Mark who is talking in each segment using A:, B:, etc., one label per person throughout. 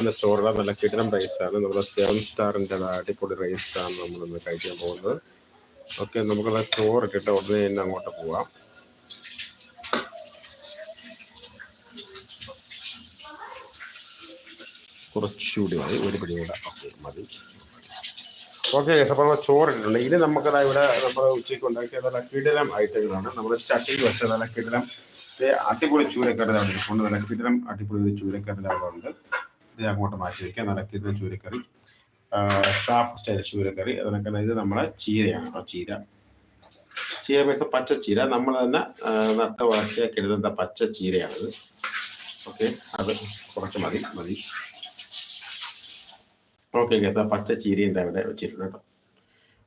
A: പിന്നെ ചോറുള്ള നല്ല കിടനം ആണ്. നമ്മുടെ സെവൻ സ്റ്റാറിന്റെ അടിപൊളി റൈസാണ് നമ്മളിന്ന് കഴിക്കാൻ പോകുന്നത്. ഓക്കെ നമുക്കത് കിട്ട ഉടനെ തന്നെ അങ്ങോട്ട് പോവാം. കുറച്ചുകൂടി മതി. ഒരു പിടി കൂടെ. ഓക്കെ മതി. ഓക്കെ അപ്പോൾ ചോറിട്ടുണ്ട് ഇനി നമുക്കത് ഇവിടെ നമ്മൾ ഉച്ചയ്ക്ക് ഉണ്ടാക്കിയ നല്ല കിടനം ഐറ്റങ്ങളാണ്. നമ്മുടെ ചട്ടി വെച്ച നല്ല കിടനം അടിപൊളി ചൂരക്കറി അവിടെ നല്ല കിടിലം അടിപൊളി ചൂരക്കറി ഉണ്ട്. ഇത് അങ്ങോട്ട് മാറ്റി വയ്ക്കാം നല്ല കിടിലം ചൂരക്കറി. Sharp style ചൂരക്കറി. അതിനൊക്കെ ഇത് നമ്മുടെ ചീരയാണ് കേട്ടോ ചീര. ചീര പച്ച ചീര നമ്മൾ തന്നെ നട്ട വളർത്തിയ കരുതുന്ന പച്ച ചീരയാണിത് ഓക്കെ അത് കുറച്ച് മതി മതി. ഓക്കെ കേട്ടോ പച്ച ചീരയും ഇവിടെ വെച്ചിട്ടുണ്ട് കേട്ടോ.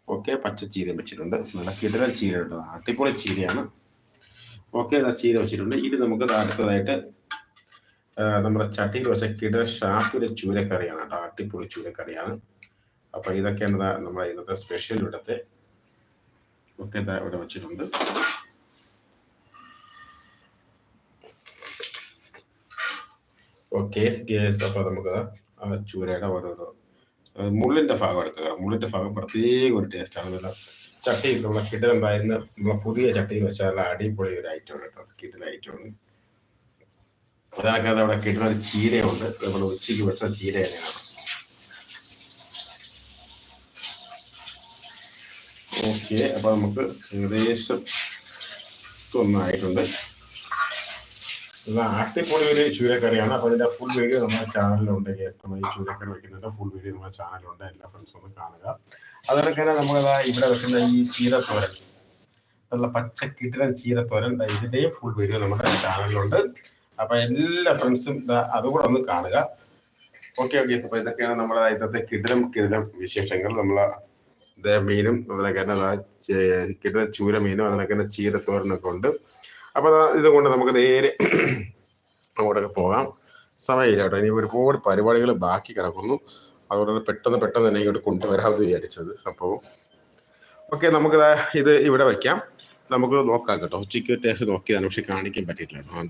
A: ഓക്കെ പച്ച ചീരയും വെച്ചിട്ടുണ്ട്. നല്ല കിടലൻ ചീര കേട്ടോ. അടിപൊളി ചീരയാണ്. ഓക്കെ ചീര വെച്ചിട്ടുണ്ട്. ഇനി നമുക്ക് അടുത്തതായിട്ട് നമ്മുടെ ചട്ടിയിൽ വെച്ച കിടല ഷാപ്പിലെ ചൂരക്കറിയാണ് കേട്ടോ അട്ടിപ്പൊളി ചൂരക്കറിയാണ്. അപ്പൊ ഇതൊക്കെയാണ് നമ്മുടെ ഇന്നത്തെ സ്പെഷ്യൽ ഇവിടുത്തെ. ഒക്കെ ഇവിടെ വെച്ചിട്ടുണ്ട്. ഓക്കെ ഗ്യാസ് അപ്പൊ നമുക്ക് ആ ചൂരയുടെ ഓരോരോ മുള്ളിന്റെ ഭാഗം എടുക്കുക മുള്ളിന്റെ ഭാഗം പ്രത്യേക ഒരു ടേസ്റ്റ് ആണ്. നല്ല ചട്ടിയിൽ നമ്മളെ കിടലുണ്ടായിരുന്ന നമ്മളെ പുതിയ ചട്ടിയിൽ വെച്ചാൽ അടിപൊളി ഒരു ഐറ്റം ആണ് കേട്ടോ ഐറ്റം ഐറ്റമാണ് അതാക്കാതെ അവിടെ കിട്ടുന്ന ഒരു ചീരയുണ്ട്. നമ്മൾ ഉച്ചയ്ക്ക് വെച്ച ചീര തന്നെയാണ്. ഓക്കെ അപ്പൊ നമുക്ക് ഏകദേശം ഒന്നായിട്ടുണ്ട് ആട്ടിപ്പൊളി ഒരു ചൂരക്കറിയാണ്. അപ്പൊ അതിന്റെ ഫുൾ വീഡിയോ നമ്മുടെ ചാനലിലുണ്ട് നമ്മൾ ഈ ചൂരക്കറി വെക്കുന്നുണ്ട്. ഫുൾ വീഡിയോ നമ്മുടെ ചാനലിലുണ്ട് എല്ലാ ഫ്രണ്ട്സും ഒന്ന് കാണുക. അതുപോലെ തന്നെ നമ്മളിതാ ഇവിടെ വെക്കുന്ന ഈ ചീരത്തോരൻ. നല്ല പച്ച കിട്ടുന്ന ചീരത്തോരൻ ഇതിന്റെയും ഫുൾ വീഡിയോ നമ്മുടെ ചാനലിലുണ്ട് അപ്പൊ എല്ലാ ഫ്രണ്ട്സും അതുകൂടെ ഒന്ന് കാണുക. ഓക്കെ ഓക്കെ അപ്പൊ ഇതൊക്കെയാണ് നമ്മുടെ ഇന്നത്തെ കിടിലം കിടിലം വിശേഷങ്ങൾ. നമ്മളെ മീനും അതിനൊക്കെ തന്നെ കിടിലം ചൂര മീനും അതിനൊക്കെ തന്നെ ചീരത്തോരനൊക്കെ ഉണ്ട്. അപ്പൊ ഇതുകൊണ്ട് നമുക്ക് നേരെ അങ്ങോട്ടൊക്കെ പോകാം. സമയമില്ല കേട്ടോ. ഇനി ഒരുപാട് പരിപാടികൾ ബാക്കി കിടക്കുന്നു. അതുകൊണ്ട് പെട്ടെന്ന് പെട്ടെന്ന് തന്നെ ഇങ്ങോട്ട് കൊണ്ടുവരാമെന്ന് വിചാരിച്ചത് സംഭവം. ഓക്കെ നമുക്ക് ഇത് ഇവിടെ വയ്ക്കാം നമുക്ക് നോക്കാം കേട്ടോ. ഉച്ചയ്ക്ക് ടേസ്റ്റ് നോക്കിയതാണ് പക്ഷെ കാണിക്കാൻ പറ്റിയിട്ടില്ല കേട്ടോ.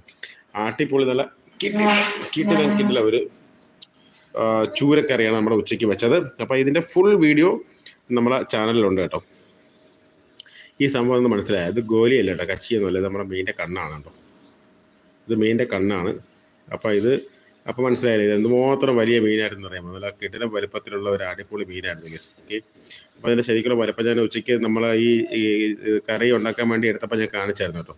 A: ആട്ടിപ്പൊളി നല്ല കിട്ടില്ല കിട്ടില്ല കിട്ടില്ല ഒരു ചൂരക്കറിയാണ് നമ്മുടെ ഉച്ചയ്ക്ക് വെച്ചത്. അപ്പൊ ഇതിന്റെ ഫുൾ വീഡിയോ നമ്മുടെ ചാനലിലുണ്ട് കേട്ടോ. ഈ സംഭവം ഒന്ന് മനസ്സിലായത് ഇത് ഗോലിയല്ല കേട്ടോ കച്ചിയൊന്നുമല്ല ഇത് നമ്മുടെ മീനിന്റെ കണ്ണാണ് കേട്ടോ. ഇത് മീനിന്റെ കണ്ണാണ്. അപ്പൊ ഇത് അപ്പൊ മനസ്സിലായില്ലേ? ഇത് എന്തുമാത്രം വലിയ മീനായിരുന്നു അറിയാമോ? നല്ല കിട്ടിന വലുപ്പത്തിലുള്ള ഒരു അടിപൊളി മീനായിരുന്നു ഗസ് ഓക്കെ അപ്പൊ അതിന്റെ ശരിക്കുള്ള വലുപ്പം ഞാൻ ഉച്ചയ്ക്ക് നമ്മൾ ഈ കറി ഉണ്ടാക്കാൻ വേണ്ടി എടുത്തപ്പോൾ ഞാൻ കാണിച്ചായിരുന്നു കേട്ടോ.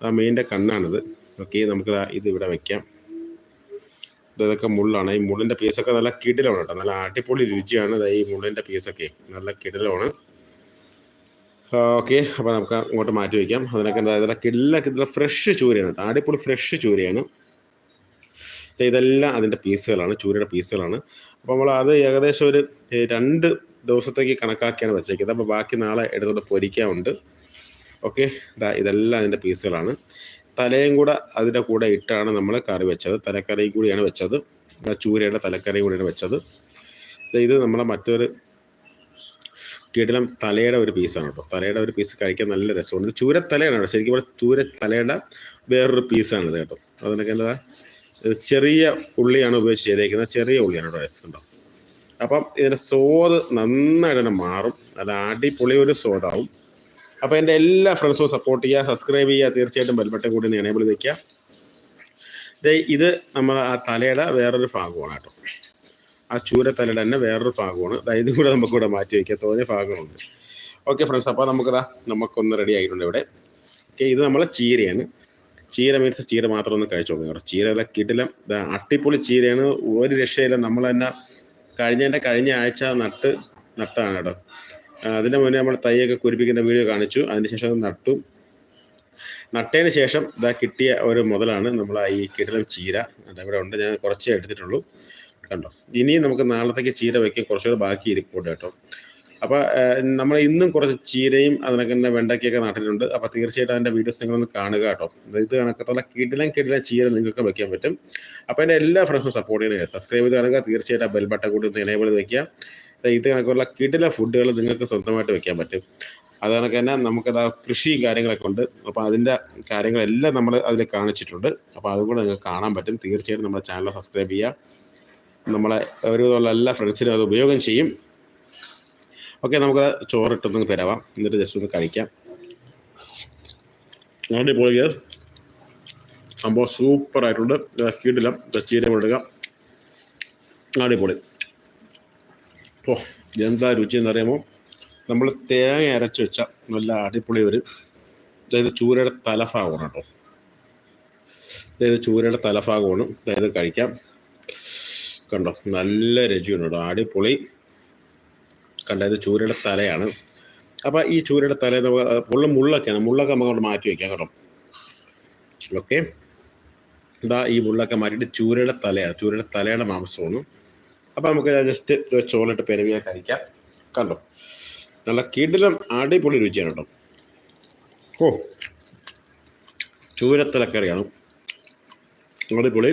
A: ആ മീനിന്റെ കണ്ണാണിത്. ഓക്കെ നമുക്ക് ഇത് ഇവിടെ വെക്കാം. ഇത് ഇതൊക്കെ മുള്ളാണ്. ഈ മുള്ളിന്റെ പീസൊക്കെ നല്ല കിടിലാണ് കേട്ടോ. നല്ല അടിപൊളി രുചിയാണ് ഈ മുള്ളിന്റെ പീസൊക്കെ നല്ല കിടിലമാണ്. ഓക്കെ അപ്പോൾ നമുക്ക് അങ്ങോട്ട് മാറ്റി വയ്ക്കാം അതിനൊക്കെ ഇതെല്ലാം കിടില കിടില ഫ്രഷ് ചൂരയാണ് കേട്ടോ. അടിപൊളി ഫ്രഷ് ചൂരയാണ്. ഇതെല്ലാം അതിന്റെ പീസുകളാണ് ചൂരയുടെ പീസുകളാണ്. അപ്പോൾ നമ്മൾ അത് ഏകദേശം ഒരു രണ്ട് ദിവസത്തേക്ക് കണക്കാക്കിയാണ് വെച്ചേക്കുന്നത്. അപ്പോൾ ബാക്കി നാളെ എടുത്തോട്ട് പൊരിക്കാനുണ്ട് ഓക്കെ ഇതാ ഇതെല്ലാം അതിന്റെ പീസുകളാണ്. തലയും കൂടെ അതിന്റെ കൂടെ ഇട്ടാണ് നമ്മൾ കറി വെച്ചത്. തലക്കറിയും കൂടിയാണ് വെച്ചത്. ചൂരയുടെ തലക്കറിയും കൂടിയാണ് വെച്ചത്. ഇത് നമ്മളെ മറ്റൊരു കിടിലം തലയുടെ ഒരു പീസാണ് കേട്ടോ. തലയുടെ ഒരു പീസ് കഴിക്കാൻ നല്ല രസമുണ്ട്. ചൂര കേട്ടോ. ശരിക്കും ഇവിടെ ചൂര തലയുടെ വേറൊരു പീസാണ് ഇത് കേട്ടോ. അതിനൊക്കെ എന്താ ചെറിയ ഉള്ളിയാണ് ഉപയോഗിച്ച് ചെയ്തേക്കുന്നത് ചെറിയ ഉള്ളിയാണ് കേട്ടോ രസം കേട്ടോ അപ്പം ഇതിന്റെ സ്വാദ് നന്നായിട്ട് തന്നെ മാറും. അത് അടിപൊളി ഒരു സ്വാദാവും അപ്പോൾ എന്റെ എല്ലാ ഫ്രണ്ട്സും സപ്പോർട്ട് ചെയ്യുക സബ്സ്ക്രൈബ് ചെയ്യുക തീർച്ചയായിട്ടും ബെൽബട്ടൻ കൂടി ഒന്ന് എനേബിൾ ദേ ഇത് നമ്മൾ ആ തലയുടെ വേറൊരു ഭാഗമാണ് കേട്ടോ. ആ ചൂര ചൂരത്തലയുടെ തന്നെ വേറൊരു ഭാഗമാണ്. ഇതും കൂടെ നമുക്കിവിടെ മാറ്റി വയ്ക്കുക തോന്നിയ ഭാഗമുണ്ട് ഓക്കെ ഫ്രണ്ട്സ് അപ്പോൾ നമുക്കതാ നമുക്കൊന്ന് റെഡി ആയിട്ടുണ്ട് ഇവിടെ. ഓക്കെ ഇത് നമ്മളെ ചീരയാണ്. ചീര മീൻസ് ചീര മാത്രം ഒന്ന് കഴിച്ചു നോക്കുക കേട്ടോ. ചീര ദാ അട്ടിപ്പൊളി ചീരയാണ്. ഒരു രക്ഷയില്ല. നമ്മൾ തന്നെ കഴിഞ്ഞതിന്റെ കഴിഞ്ഞ ആഴ്ച നട്ട് നട്ടാണ് കേട്ടോ. അതിന്റെ മുന്നേ നമ്മൾ തൈയൊക്കെ കുരിപ്പിക്കുന്ന വീഡിയോ കാണിച്ചു. അതിനുശേഷം അത് നട്ടു. നട്ടതിന് ശേഷം ഇതാ കിട്ടിയ ഒരു മുതലാണ് നമ്മൾ ഈ കിടിലം ചീര. ഇവിടെ ഉണ്ട്. ഞാൻ കുറച്ചേ എടുത്തിട്ടുള്ളൂ. കണ്ടോ? ഇനിയും നമുക്ക് നാളത്തേക്ക് ചീര വയ്ക്കാൻ കുറച്ചുകൂടെ ബാക്കി ഇരിപ്പുണ്ട് കേട്ടോ. അപ്പോൾ നമ്മൾ ഇന്നും കുറച്ച് ചീരയും അതിനൊക്കെ തന്നെ വെണ്ടയ്ക്കൊക്കെ നട്ടിട്ടുണ്ട്. അപ്പോൾ തീർച്ചയായിട്ടും അതിന്റെ വീഡിയോസ് നിങ്ങളൊന്ന് കാണുക കേട്ടോ. ഇത് കണക്കത്തുള്ള കിടിലം കിടിലം ചീര നിങ്ങൾക്ക് വെക്കാൻ പറ്റും. അപ്പോൾ എന്റെ എല്ലാ ഫ്രണ്ട്സും സപ്പോർട്ട് ചെയ്യണേ. സബ്സ്ക്രൈബ് ചെയ്ത് കാണുക. തീർച്ചയായിട്ടും ബെൽ ബട്ടൺ കൂടി ഒന്ന് എനേബിൾ ചെയ്ത് വയ്ക്കുക ഇത് കണക്കുള്ള കിടില ഫുഡുകൾ നിങ്ങൾക്ക് സ്വന്തമായിട്ട് വെക്കാൻ പറ്റും. അത് കണക്ക് തന്നെ നമുക്കത് കൃഷിയും കാര്യങ്ങളൊക്കെ ഉണ്ട്. അപ്പോൾ അതിന്റെ കാര്യങ്ങളെല്ലാം നമ്മൾ അതിൽ കാണിച്ചിട്ടുണ്ട്. അപ്പോൾ അതും കൂടെ നിങ്ങൾക്ക് കാണാൻ പറ്റും. തീർച്ചയായിട്ടും നമ്മുടെ ചാനൽ സബ്സ്ക്രൈബ് ചെയ്യുക. നമ്മളെ ഒരുവിധമുള്ള എല്ലാ ഫ്രണ്ട്സിനും അത് ഉപയോഗം ചെയ്യും. ഓക്കെ നമുക്ക് ചോറിട്ടൊന്ന് തരാവാം. എന്നിട്ട് ജസ്റ്റ് ഒന്ന് കഴിക്കാം. അടിപൊളി സംഭവം സൂപ്പറായിട്ടുണ്ട് കീടില്ല ചീര കൊടുക്കുക അടിപൊളി. ഓ എന്താ രുചി എന്നറിയാമോ? നമ്മൾ തേങ്ങ അരച്ച് വെച്ച നല്ല അടിപൊളി ഒരു അതായത് ചൂരയുടെ തലഭാഗമാണ് കേട്ടോ. അതായത് ചൂരയുടെ തലഭാഗമാണ്. അതായത് കഴിക്കാം. കണ്ടോ നല്ല രുചിയുണ്ട് കേട്ടോ. അടിപൊളി. കണ്ടത് ചൂരയുടെ തലയാണ്. അപ്പോൾ ഈ ചൂരയുടെ തല ഫുള്ള് മുള്ളൊക്കെയാണ്. മുള്ളൊക്കെ നമുക്ക് മാറ്റി വയ്ക്കാം കേട്ടോ. ഓക്കെ ഇതാ ഈ മുള്ളൊക്കെ മാറ്റിയിട്ട് ചൂരയുടെ തലയാണ്. ചൂരയുടെ തലയുടെ മാംസമാണ്. അപ്പോൾ നമുക്ക് ജസ്റ്റ് ചോറിട്ട് പെരവിയാൽ കഴിക്കാം കണ്ടോ? നല്ല കിടിലം അടിപൊളി രുചിയാണ് കേട്ടോ. ഓ. ചൂരത്തലക്കറിയാണ്. അടിപൊളി.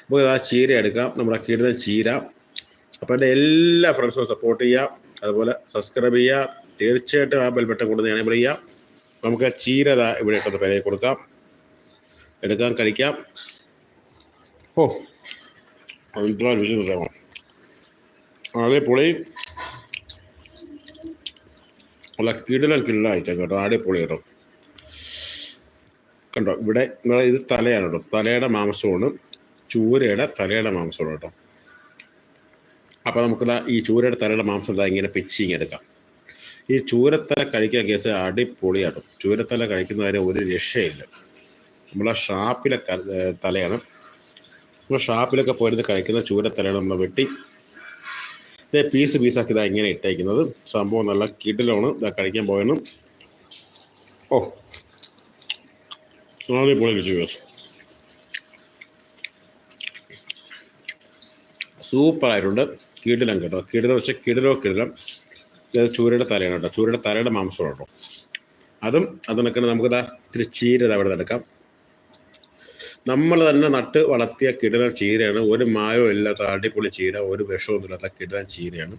A: നമുക്ക് ആ ചീര എടുക്കാം. നമ്മുടെ കിടിലം ചീര. അപ്പോൾ എന്റെ എല്ലാ ഫ്രണ്ട്സും സപ്പോർട്ട് ചെയ്യുക. അതുപോലെ സബ്സ്ക്രൈബ് ചെയ്യുക. തീർച്ചയായിട്ടും ആ ബെൽബട്ടൺ കൊണ്ട് എനേബിൾ ചെയ്യുക. നമുക്ക് ചീര ഇവിടെ ഇട്ടൊന്ന് പേരെ കൊടുക്കാം. എടുക്കാൻ കഴിക്കാം. ഓ. എന്താ രുചി അറിയാമോ അടിപൊളി അല്ല കിടിലൻ കിടിലായിട്ടാണ് കേട്ടോ. അടിപൊളി കേട്ടോ. കണ്ടോ? ഇവിടെ ഇത് തലയാണ് കേട്ടോ. തലയുടെ മാംസമാണ്. ചൂരയുടെ തലയുടെ മാംസമാണ് കേട്ടോ. അപ്പോൾ നമുക്ക് ഈ ചൂരയുടെ തലയുടെ മാംസം എന്താ ഇങ്ങനെ പിച്ചിങ് എടുക്കാം. ഈ ചൂരത്തല കഴിക്കാൻ കേസ് അടിപൊളിയാട്ടോ ചൂരത്തല കഴിക്കുന്നതിന് ഒരു രക്ഷയില്ല. നമ്മളെ ഷാപ്പിലെ തലയാണ്. നമ്മൾ ഷാപ്പിലൊക്കെ പോയിരുന്ന് കഴിക്കുന്ന ചൂരത്തലയാണ് നമ്മൾ വെട്ടി. ഇതേ പീസ് പീസാക്കി ഇതാ ഇങ്ങനെ ഇട്ടേക്കുന്നത്. സംഭവം നല്ല കിടിലാണ്. ഇതാ കഴിക്കാൻ പോയണം. ഓ. അടിപൊളി രുചി കേസ് സൂപ്പറായിട്ടുണ്ട് കിടിലം കേട്ടോ. കിടിലം വെച്ചാൽ കിടിലോ കിടിലം. ഇത് ചൂരയുടെ തലയാണ് കേട്ടോ. ചൂരയുടെ തലയുടെ മാംസമാണ് കേട്ടോ. അതും അതിനൊക്കെ നമുക്ക് ഇതാ ഇത്തിരി ചീര അവിടെ എടുക്കാം. നമ്മൾ തന്നെ നട്ട് വളർത്തിയ കിടിലൻ ചീരയാണ്. ഒരു മായവും ഇല്ലാത്ത അടിപൊളി ചീര ഒരു വിഷവും ഇല്ലാത്ത കിടന ചീരയാണ്.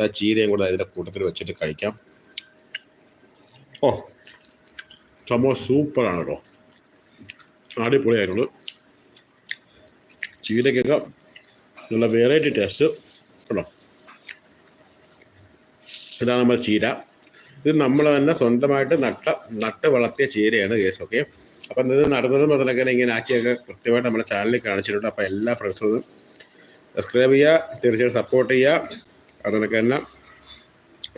A: ആ ചീരയും കൂടെ അതിന്റെ കൂട്ടത്തിൽ വെച്ചിട്ട് കഴിക്കാം. ഓ സംഭവം സൂപ്പറാണ് കേട്ടോ. ആയിരുന്നു ചീരക്കൊക്കെ നല്ല വെറൈറ്റി ടേസ്റ്റ് കേട്ടോ ഇതാണ് നമ്മൾ ചീര. ഇത് നമ്മൾ തന്നെ സ്വന്തമായിട്ട് നട്ട നട്ട് വളർത്തിയ ചീരയാണ് കേസ് ഓക്കെ അപ്പം ഇത് നടന്നത് മുതലൊക്കെ ഇങ്ങനെ ആക്കിയൊക്കെ കൃത്യമായിട്ട് നമ്മുടെ ചാനലിൽ കാണിച്ചിട്ടുണ്ട്. അപ്പോൾ എല്ലാ ഫ്രണ്ട്സും സബ്സ്ക്രൈബ് ചെയ്യുക തീർച്ചയായിട്ടും സപ്പോർട്ട് ചെയ്യുക. അതിനൊക്കെ തന്നെ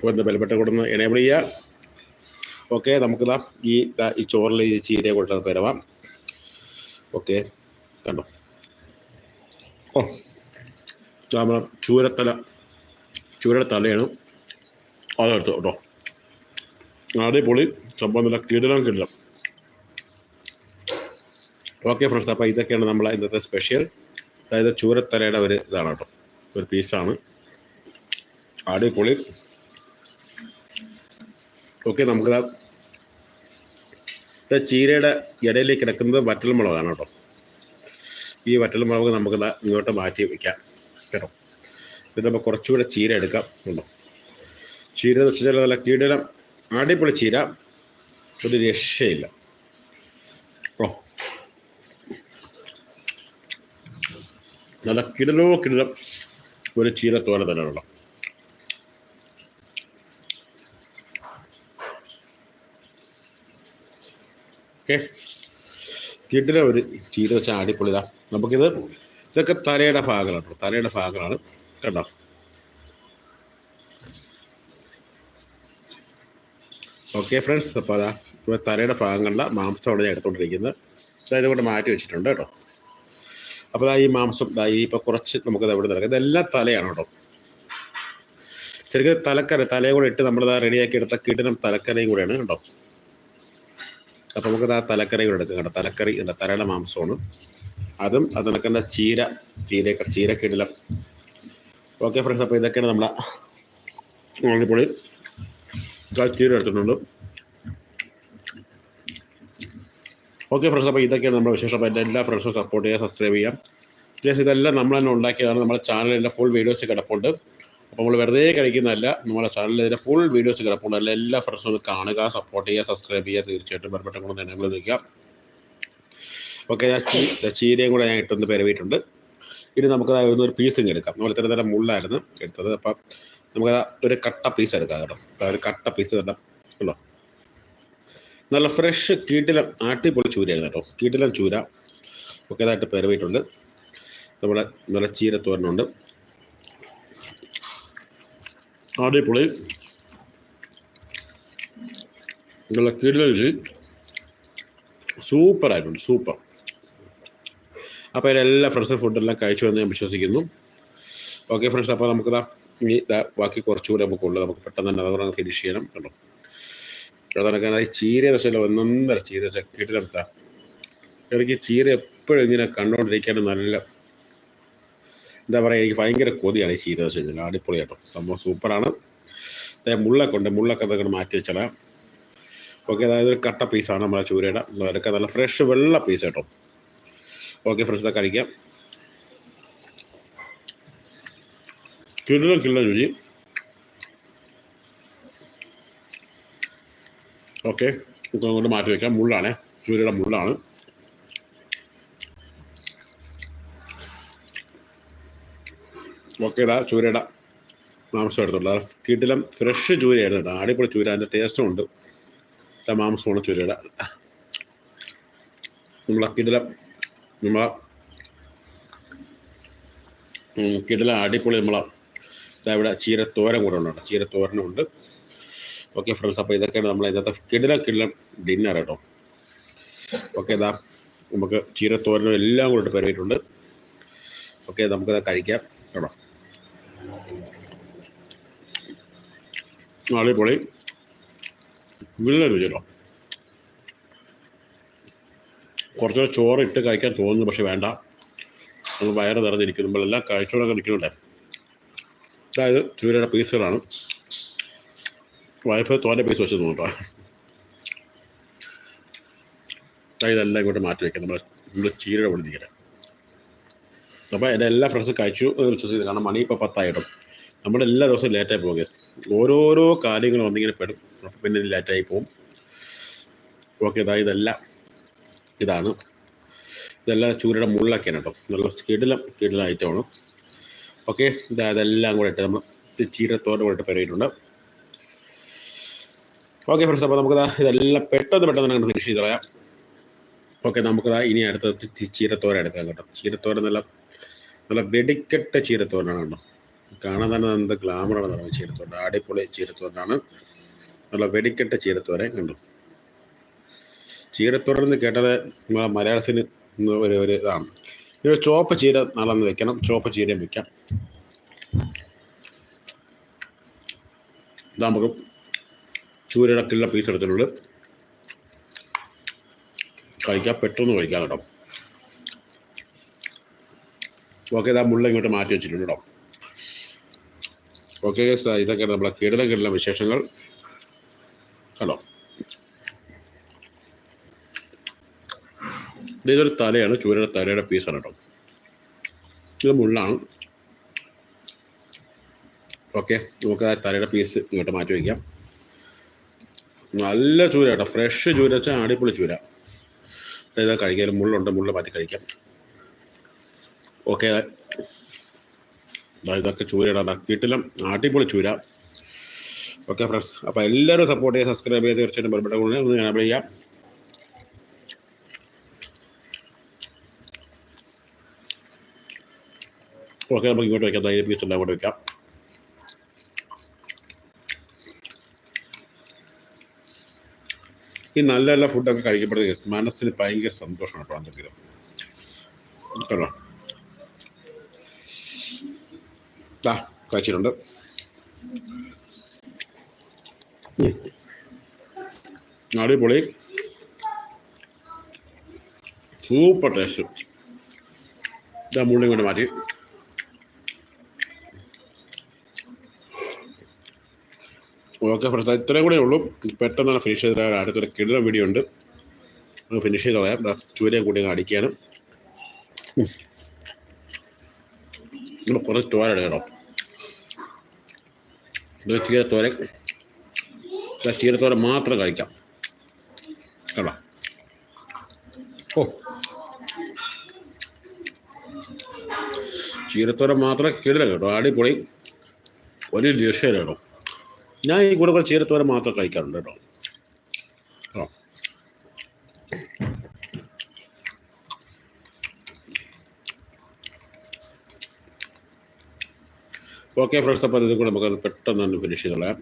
A: ഒന്ന് ബലപ്പെട്ട കൊടുന്ന് എനേബിൾ ചെയ്യുക. ഓക്കെ നമുക്ക് നാം ഈ ഈ ചോറിൽ ഈ ചീരയെ കൊടുത്തത് തരവാം ഓക്കെ കണ്ടോ? ഓ നമ്മൾ ചൂരത്തല ചൂരയുടെ തലയാണ് അതെടുത്തു കേട്ടോ. അടിപൊളി സംഭവം നല്ല കിടിലം കിടിലം. ഓക്കെ ഫ്രണ്ട്സ് അപ്പോൾ ഇതൊക്കെയാണ് നമ്മളെ ഇന്നത്തെ സ്പെഷ്യൽ അതായത് ചൂരത്തലയുടെ ഒരു ഇതാണ് കേട്ടോ. ഒരു പീസാണ് അടിപൊളി. ഓക്കെ നമുക്ക് ചീരയുടെ ഇടയിലേക്ക് കിടക്കുന്നത് വറ്റൽ മുളകാണ് കേട്ടോ. ഈ വറ്റൽ മുളക് നമുക്ക് ഇങ്ങോട്ട് മാറ്റി വയ്ക്കാം കേട്ടോ. ഇത് നമ്മൾ കുറച്ചുകൂടെ ചീര എടുക്കാം ഉണ്ടോ ചീര എന്ന് വെച്ചാൽ നല്ല കീടലം അടിപൊളി ചീര. ഒരു രക്ഷയില്ല. ഓ നല്ല കിടലോ കിടലം ഒരു ചീര തന്നെ തന്നെയുള്ള ഓക്കെ. കിടില ഒരു ചീര വെച്ചാൽ അടിപൊളിതാ നമുക്കിത് ഇതൊക്കെ തലയുടെ ഭാഗങ്ങളാണ്. തലയുടെ ഭാഗങ്ങളാണ്. കണ്ടോ? ഓക്കെ ഫ്രണ്ട്സ് അപ്പോൾ അതാ ഇപ്പോൾ തലയുടെ ഭാഗങ്ങളുടെ മാംസം അവിടെ ഞാൻ എടുത്തുകൊണ്ടിരിക്കുന്നത് കൂടെ മാറ്റി വെച്ചിട്ടുണ്ട് കേട്ടോ. അപ്പോൾ ഈ മാംസം ഈ ഇപ്പോൾ കുറച്ച് നമുക്കത് അവിടെ നടക്കാം. ഇതെല്ലാം തലയാണ് കേട്ടോ. ശരിക്കും തലക്കറി തലയും കൂടെ ഇട്ട് നമ്മൾ നമ്മളിതാ റെഡിയാക്കി എടുത്ത കിടനം തലക്കറിയും കൂടെയാണ് കേട്ടോ. അപ്പോൾ നമുക്ക് ആ തലക്കറി കൂടെ എടുക്കാം കേട്ടോ. തലക്കറി എന്താ തലയുടെ മാംസമാണ്. അതും അത് നടക്കുന്ന ചീര ചീര ചീരക്കിടിലം ഓക്കെ ഫ്രണ്ട്സ് അപ്പോൾ ഇതൊക്കെയാണ് നമ്മളെ ഇതാ ചീര എടുത്തിട്ടുണ്ട്. ഓക്കെ ഫ്രണ്ട്സ് അപ്പോൾ ഇതൊക്കെയാണ് നമ്മുടെ വിശേഷം. അപ്പോൾ എന്റെ എല്ലാ ഫ്രണ്ട്സും സപ്പോർട്ട് ചെയ്യുക സബ്സ്ക്രൈബ് ചെയ്യാം പ്ലസ് ഇതെല്ലാം നമ്മൾ തന്നെ ഉണ്ടാക്കിയതാണ്. നമ്മുടെ ചാനലിന്റെ ഫുൾ വീഡിയോസ് കിടപ്പുണ്ട്. അപ്പോൾ നമ്മൾ വെറുതെ കഴിക്കുന്നതല്ല നമ്മുടെ ചാനലിന്റെ ഫുൾ വീഡിയോസ് കിടപ്പുണ്ട്. അല്ല എല്ലാ ഫ്രണ്ട്സും കാണുക സപ്പോർട്ട് ചെയ്യുക സബ്സ്ക്രൈബ് ചെയ്യുക തീർച്ചയായിട്ടും ബെൽബട്ടൺ കൊണ്ട് എനേബിൾ നിൽക്കുക ഓക്കെ ഞാൻ ചീരയും കൂടെ ഞാൻ ഇട്ടൊന്ന് പെരവിയിട്ടുണ്ട്. ഇനി നമുക്ക് ഒരു പീസിങ് എടുക്കാം. നമ്മൾ ഇത്ര തരം മുള്ളായിരുന്നു എടുത്തത്. അപ്പം നമുക്ക് ഒരു കട്ട പീസ് എടുക്കാം കേട്ടോ. ഒരു കട്ട പീസ് തന്നെ ഉള്ളോ നല്ല ഫ്രഷ് കീട്ടിലം ആട്ടിപ്പൊളി ചൂരയാണ് കേട്ടോ. കീട്ടിലം ചൂര. ഒക്കെ ഇതായിട്ട് പെരവിയിട്ടുണ്ട്. നമ്മുടെ നല്ല ചീരത്തോരനുണ്ട് ആടിപ്പൊളി നല്ല കീട്ടിലം രുചി. സൂപ്പറായിട്ടുണ്ട് സൂപ്പർ അപ്പോൾ എല്ലാ ഫ്രണ്ട്സും ഫുഡെല്ലാം കഴിച്ചു എന്ന് ഞാൻ വിശ്വസിക്കുന്നു. ഓക്കെ ഫ്രണ്ട്സ് അപ്പോൾ നമുക്കിതാ ഇനി ബാക്കി കുറച്ചുകൂടി നമുക്കുള്ളത് നമുക്ക് പെട്ടെന്ന് തന്നെ അതുകൊണ്ട് ഫിനിഷ് ചെയ്യണം. കണ്ടോ അതൊക്കെ ഈ ചീര വെച്ചാൽ ഒന്നൊന്നര ചീര കിട്ടിലെത്താം എനിക്ക് ചീര എപ്പോഴും ഇങ്ങനെ കണ്ടുകൊണ്ടിരിക്കാൻ നല്ല എന്താ പറയുക എനിക്ക് ഭയങ്കര കൊതിയാണ് ഈ ചീര വെച്ച് കഴിഞ്ഞാൽ. അടിപൊളി കേട്ടോ. സംഭവം സൂപ്പറാണ്. മുള്ളൊക്കെ ഉണ്ട്. മുള്ളൊക്കെ അതൊക്കെ മാറ്റി വെച്ചാൽ ഓക്കെ അതായത് ഒരു കട്ട പീസാണ് നമ്മളെ ചൂരയുടെ. അതൊക്കെ നല്ല ഫ്രഷ് വെള്ള പീസ് കേട്ടോ. ഓക്കെ ഫ്രഷ് കഴിക്കാം കിലോ കിലോ രുചി. ഓക്കെ. കൊണ്ട് മാറ്റി വെക്കാം. മുള്ളാണ്. ചൂരയുടെ മുള്ളാണ്. ഓക്കെ ഇതാ ചൂരയുടെ മാംസം എടുത്തുള്ളൂ കിട്ടിലും ഫ്രഷ് ചൂരയായിരുന്നു കേട്ടോ. അടിപൊളി ചൂര. അതിന്റെ ടേസ്റ്റും ഉണ്ട്. മാംസമാണ് ചൂരയുടെ. നമ്മളെ കിടിലം നമ്മളെ കിടിലം അടിപൊളി നമ്മളെ ഇവിടെ ചീരത്തോരൻ കൂടെ ഉണ്ട്? ചീരത്തോരനുണ്ട് ഓക്കെ ഫ്രണ്ട്സ് അപ്പോൾ ഇതൊക്കെയാണ് നമ്മൾ ഇന്നത്തെ കിടിലം കിടിലം ഡിന്നർ കേട്ടോ ഓക്കെ ഇതാ നമുക്ക് ചീരത്തോരനും എല്ലാം കൂടെ പെരവിയിട്ടുണ്ട് ഓക്കെ നമുക്കത് കഴിക്കാം. കേട്ടോ നാളെ പൊളി വില്ല രുചിയല്ലോ കുറച്ചുകൂടെ ഇട്ട് കഴിക്കാൻ തോന്നുന്നു പക്ഷെ വേണ്ട. നമ്മൾ വയറ് നിറഞ്ഞിരിക്കുന്നു. നമ്മളെല്ലാം കഴിച്ചോടൊക്കെ നിൽക്കുന്നുണ്ട്. അതായത് ചൂരയുടെ പീസുകളാണ്. വൈഫ് തോന്റെ പീസ് വെച്ച് നോക്കാം ഇതെല്ലാം ഇങ്ങോട്ട് മാറ്റി വയ്ക്കാം നമ്മൾ നമ്മൾ ചീരയുടെ കൂടെ നിൽക്കട്ടെ അപ്പോൾ എന്റെ എല്ലാ ഫ്രണ്ട്സും കഴിച്ചു. വിശ്വസിക്കുന്നു കാരണം മണി ഇപ്പോൾ പത്തായിട്ടും. നമ്മുടെ എല്ലാ ദിവസവും ലേറ്റായി പോകുക ഓരോരോ കാര്യങ്ങൾ വന്നിങ്ങനെ പെടും. അപ്പോൾ പിന്നെ ലേറ്റായി പോകും. ഓക്കെ ഇതാ ഇതല്ല. ഇതാണ്. ഇതെല്ലാം ചൂരയുടെ മുള്ളൊക്കെയാണ് കേട്ടോ. നല്ല കിടിലം കിടിലം ഐറ്റമാണ് ഓക്കെ ഇതാ ഇതെല്ലാം കൂടെ ഇട്ട് നമ്മൾ ചീരത്തോടെ കൂടെ ഇട്ട് പെരയിട്ടുണ്ട്. ഓക്കെ ഫ്രണ്ട്സ് അപ്പോൾ നമുക്ക് ഇതെല്ലാം പെട്ടെന്ന് പെട്ടെന്ന് തന്നെ ഫിനിഷ് ചെയ്ത് കളയാം. ഓക്കെ നമുക്കതാ ഇനി അടുത്തത് ചീരത്തോര എടുക്കാം കേട്ടോ. ചീരത്തോര നല്ല നല്ല വെടിക്കെട്ട ചീരത്തോരനാണ് കേട്ടോ. കാണാൻ തന്നെ എന്ത് ഗ്ലാമറാണ് പറയുന്നത് ചീരത്തോരൻ. അടിപൊളി ചീരത്തോരനാണ്. നല്ല വെടിക്കെട്ട ചീരത്തോരൻ കണ്ടു. ചീരത്തോരൻ എന്ന് കേട്ടത് നമ്മളെ മലയാളത്തിന് ഒരു ഒരു ഇതാണ്. ഇത് ചോപ്പ് ചീര നടന്ന് വെക്കണം. ചോപ്പ് ചീരയും വെക്കാം. നമുക്ക് ചൂരയുടെ കിള്ള പീസ് എടുത്തിട്ടുണ്ട് കഴിക്കാം പെട്ടെന്ന് കഴിക്കാം കേട്ടോ. ഓക്കെ ഇതാ മുള്ള ഇങ്ങോട്ട് മാറ്റി വെച്ചിട്ടുണ്ട് കേട്ടോ. ഓക്കെ ഇതൊക്കെയാണ് നമ്മളെ കേടല കേടല വിശേഷങ്ങൾ. കണ്ടോ? ഇതൊരു തലയാണ് ചൂരയുടെ തലയുടെ പീസാണ് കേട്ടോ. ഇത് മുള്ളാണ്. ഓക്കെ നമുക്ക് ആ തലയുടെ പീസ് ഇങ്ങോട്ട് മാറ്റി വയ്ക്കാം നല്ല ചൂര കേട്ടോ. ഫ്രഷ് ചൂര വെച്ചാൽ അടിപൊളി ചൂര. ഇതാ കഴിക്കാൻ മുള്ളുണ്ട്. മുള്ള മാറ്റി കഴിക്കാം. ഓക്കെ ഇതൊക്കെ ചൂരയുടെ കിട്ടിലും അടിപൊളി ചൂര. ഓക്കെ ഫ്രണ്ട്സ് അപ്പോൾ എല്ലാവരും സപ്പോർട്ട് ചെയ്യുക സബ്സ്ക്രൈബ് ചെയ്ത് തീർച്ചയായിട്ടും ബെൽബട്ടൺ കൊണ്ട് ഒന്ന് ചെയ്യാം. ഓക്കെ നമുക്ക് ഇങ്ങോട്ട് വയ്ക്കാം ധൈര്യം പീസ് എല്ലാം കൂടെ വയ്ക്കാം ഈ നല്ല നല്ല ഫുഡൊക്കെ കഴിക്കപ്പെടുന്ന മനസ്സിന് ഭയങ്കര സന്തോഷമാണ് കേട്ടോ എന്തെങ്കിലും കേട്ടോ? ആ കഴിച്ചിട്ടുണ്ട് അടിപൊളി. Super taste. ഇതാ മുള്ളിയും മാറ്റി. ഓക്കെ ഫ്രണ്ട്സ് ഇത്രയും കൂടെ ഉള്ളൂ. പെട്ടെന്ന് ഫിനിഷ് ചെയ്ത് അടുത്തൊരു കിടുന്ന വീഡിയോ ഉണ്ട്. അത് ഫിനിഷ് ചെയ്ത് കളയാം. ചൂരയും കൂടി അടിക്കുകയാണ് നമ്മൾ കുറച്ച് തോര എടുക്കണം? ഇത് ചീരത്തോര ചീരത്തോര മാത്രം കഴിക്കാം. കേട്ടോ ഓ. ചീരത്തോര മാത്രം കിടില കേട്ടോ. അടിപൊളി. ഒരു ദിവസം കേട്ടോ. ഞാൻ ഈ കൂടെ കൂടെ ചീരത്തോരൻ മാത്രം കഴിക്കാറുണ്ട് കേട്ടോ. ഓക്കെ ഫ്രണ്ട്സ് അപ്പോൾ ഇത് കൂടെ നമുക്ക് പെട്ടെന്ന് തന്നെ ഫിനിഷ് ചെയ്തോളാം.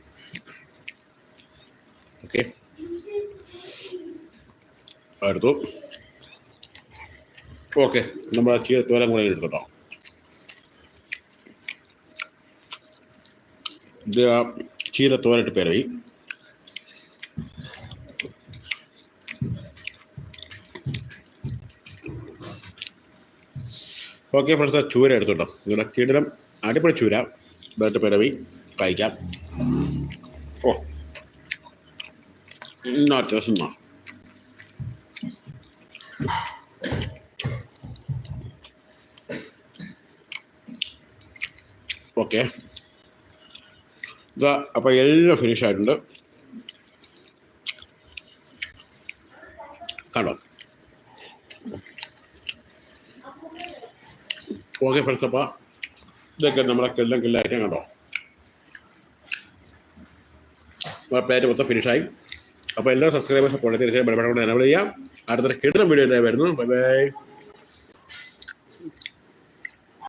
A: ഓക്കെ എടുത്തു ഓക്കെ നമ്മൾ ചീര തോരം കൂടെ എടുക്കട്ടോ ഇത് ചീര തോരട്ട് പിറവി ഓക്കെ ഫ്രണ്ട്സ് ചൂര എടുത്തുണ്ടോ ഇവിടെ കിടിലം അടിപൊളി ചൂര. ഇതായിട്ട് പിറവി കഴിക്കാം. ഓ. ഇന്ന അത്യാവശ്യം എന്നാ ഓക്കെ ഇതാ അപ്പോൾ എല്ലാം ഫിനിഷ് ആയിട്ടുണ്ട്. കണ്ടോ? ഓക്കെ ഫ്രണ്ട്സ് അപ്പോൾ ഇതൊക്കെ നമ്മുടെ കെല്ലം കില്ലായിട്ട് കണ്ടോ? നമ്മുടെ പ്ലേറ്റ് മൊത്തം ഫിനിഷായി അപ്പോൾ എല്ലാ സബ്സ്ക്രൈബേഴ്സ് പോലെ തീർച്ചയായും ബലപ്പെടാൻ എനബിൾ ചെയ്യാം. അടുത്തൊരു കിട്ടുന്ന വീഡിയോ വരുന്നു. Bye bye